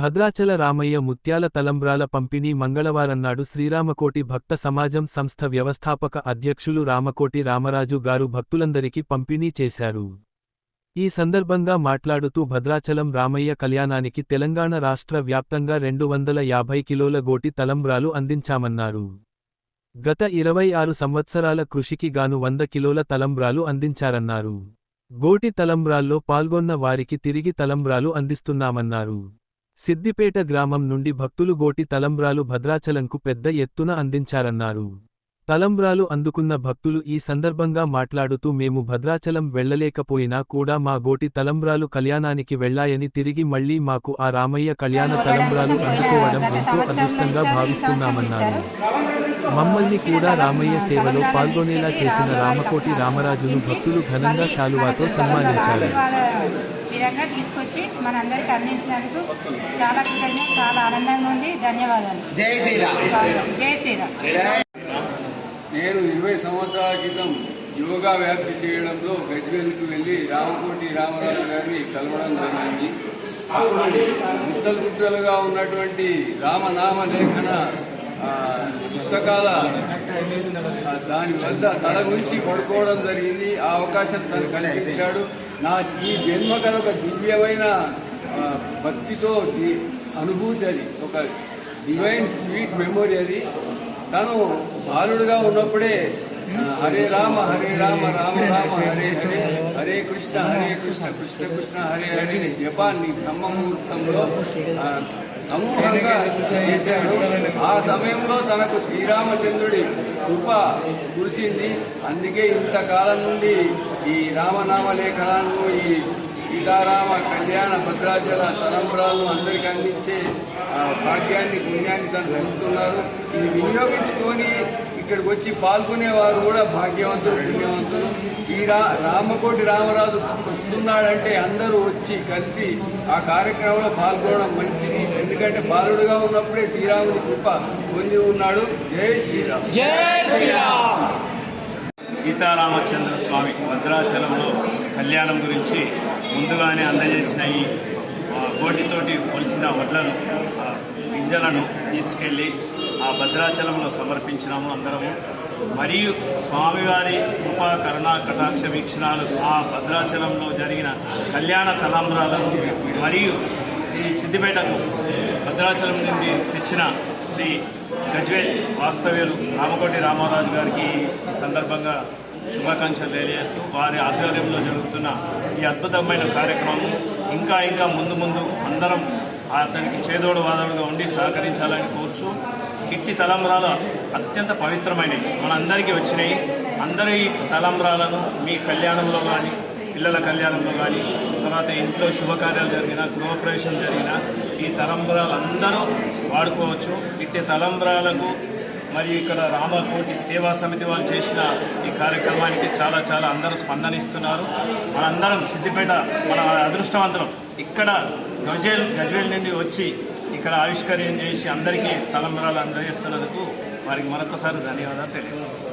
భద్రాచల రామయ్య ముత్యాల తలంబ్రాల పంపిణీ మంగళవారన్నాడు శ్రీరామకోటి భక్త సమాజం సంస్థ వ్యవస్థాపక అధ్యక్షులు రామకోటి రామరాజు గారు భక్తులందరికీ పంపిణీ చేశారు. ఈ సందర్భంగా మాట్లాడుతూ భద్రాచలం రామయ్య కళ్యాణానికి తెలంగాణ రాష్ట్ర వ్యాప్తంగా రెండు వందల యాభై కిలోల గోటి తలంబ్రాలు అందించామన్నారు. గత ఇరవై ఆరు సంవత్సరాల కృషికి గాను వంద కిలోల తలంబ్రాలు అందించారన్నారు. గోటి తలంబ్రాల్లో పాల్గొన్న వారికి తిరిగి తలంబ్రాలు అందిస్తున్నామన్నారు. సిద్దిపేట గ్రామం నుండి భక్తులు గోటి తలంబ్రాలు భద్రాచలంకు పెద్ద ఎత్తున అందించారన్నారు. తలంబ్రాలు అందుకున్న భక్తులు ఈ సందర్భంగా మాట్లాడుతూ మేము భద్రాచలం వెళ్ళలేకపోయినా కూడా మా గోటి తలంబ్రాలు కళ్యాణానికి వెళ్ళాయని తిరిగి మళ్ళీ మాకు ఆ రామయ్య కళ్యాణ తలంబ్రాలు అందుకోవడం ఎంతో అదృష్టంగా భావిస్తున్నామన్నారు. మమ్మల్ని కూడా రామయ్య సేవలో పాల్గొనేలా చేసిన రామకోటి రామరాజును భక్తులు ఘనంగా శాలువాతో సన్మానించారు. విధంగా తీసుకొచ్చి మనందరికి అందించినందుకు చాలా కృతజ్ఞత చాలా ఆనందంగా ఉంది. ధన్యవాదాలు. జై శ్రీరామ్. జై శ్రీరామ్. నేను ఇరవై సంవత్సరాల క్రితం యోగా వ్యాప్తి చేయడంలో గజ్వేల్కి వెళ్ళి రామకోటి రామరాజు గారిని కలవడం జరిగింది. అప్పుడు గుట్టలు గుట్టలుగా ఉన్నటువంటి రామనామ లేఖన పుస్తకాల దాని వద్ద తల గురించి పడుకోవడం జరిగింది. ఆ అవకాశం తను కల్పించాడు. నా ఈ జన్మ కల ఒక దివ్యమైన భక్తితో అనుభూతి అది. ఒక డివైన్ స్వీట్ మెమొరీ అది. తను బాలుడుగా ఉన్నప్పుడే హరే రామ హరే రామ రామ రామ హరే హరే హరే కృష్ణ హరే కృష్ణ కృష్ణ కృష్ణ హరే హరే జపాన్ని బ్రహ్మ ముహూర్తంలో ఆ, సమూహంగా చేశాడు. ఆ సమయంలో తనకు శ్రీరామచంద్రుడి కృప కురిచింది అందుకే ఇంతకాలం నుండి ఈ రామనామ లేఖనాలను ఈ సీతారామ కళ్యాణ భద్రాచల తలంబరాలను అందరికీ అందించే ఆ, భాగ్యాన్ని పుణ్యాన్ని తను పొందుతున్నారు. ఇది వినియోగించుకొని ఇక్కడికి వచ్చి పాల్గొనేవారు కూడా భాగ్యవంతులు పుణ్యవంతులు ఈ రా రామకోటి రామరాజు వస్తున్నాడంటే అందరూ వచ్చి కలిసి ఆ కార్యక్రమంలో పాల్గొనడం మంచిది. ఎందుకంటే బాలుడుగా ఉన్నప్పుడే శ్రీరాముని కృప పొంది ఉన్నాడు. జై శ్రీరామ్. సీతారామచంద్ర స్వామి భద్రాచలంలో కళ్యాణం గురించి ముందుగానే అందజేసిన ఈ ఆ, గోటితోటి కొలిసిన వడ్లను గింజలను తీసుకెళ్ళి ఆ భద్రాచలంలో సమర్పించినాము అందరము. మరియు స్వామివారి కృపా కరుణా కటాక్ష వీక్షణాలు ఆ భద్రాచలంలో జరిగిన కళ్యాణ తలంబ్రాలను మరియు ఈ సిద్దిపేటకు భద్రాచలం నుండి తెచ్చిన శ్రీ గజ్వేల్ వాస్తవ్యులు రామకోటి రామారాజు గారికి ఈ సందర్భంగా శుభాకాంక్షలు తెలియజేస్తూ వారి ఆధ్వర్యంలో జరుగుతున్న ఈ అద్భుతమైన కార్యక్రమం ఇంకా ఇంకా ముందు ముందు అందరం అతనికి చేదోడు వాదోడుగా ఉండి సహకరించాలని కోరుచు ఇట్టి తలంబ్రాలు అత్యంత పవిత్రమైనవి. మనందరికీ వచ్చినాయి. అందరూ ఈ తలంబ్రాలను మీ కళ్యాణంలో కానీ పిల్లల కళ్యాణంలో కానీ తర్వాత ఇంట్లో శుభకార్యాలు జరిగిన గృహప్రవేశం జరిగిన ఈ తలంబరాలు అందరూ వాడుకోవచ్చు. ఇట్టి తలంబ్రాలకు మరియు ఇక్కడ రామకోటి సేవా సమితి వాళ్ళు చేసిన ఈ కార్యక్రమానికి చాలా చాలా అందరూ స్పందనిస్తున్నారు. మనందరం సిద్దిపేట మన అదృష్టవంతులం. ఇక్కడ గజేల్ గజ్వేల్ నుండి వచ్చి ఇక్కడ ఆవిష్కరణ చేసి అందరికీ తలంబరాలు అందజేస్తున్నందుకు వారికి మరొకసారి ధన్యవాదాలు తెలియజేస్తాను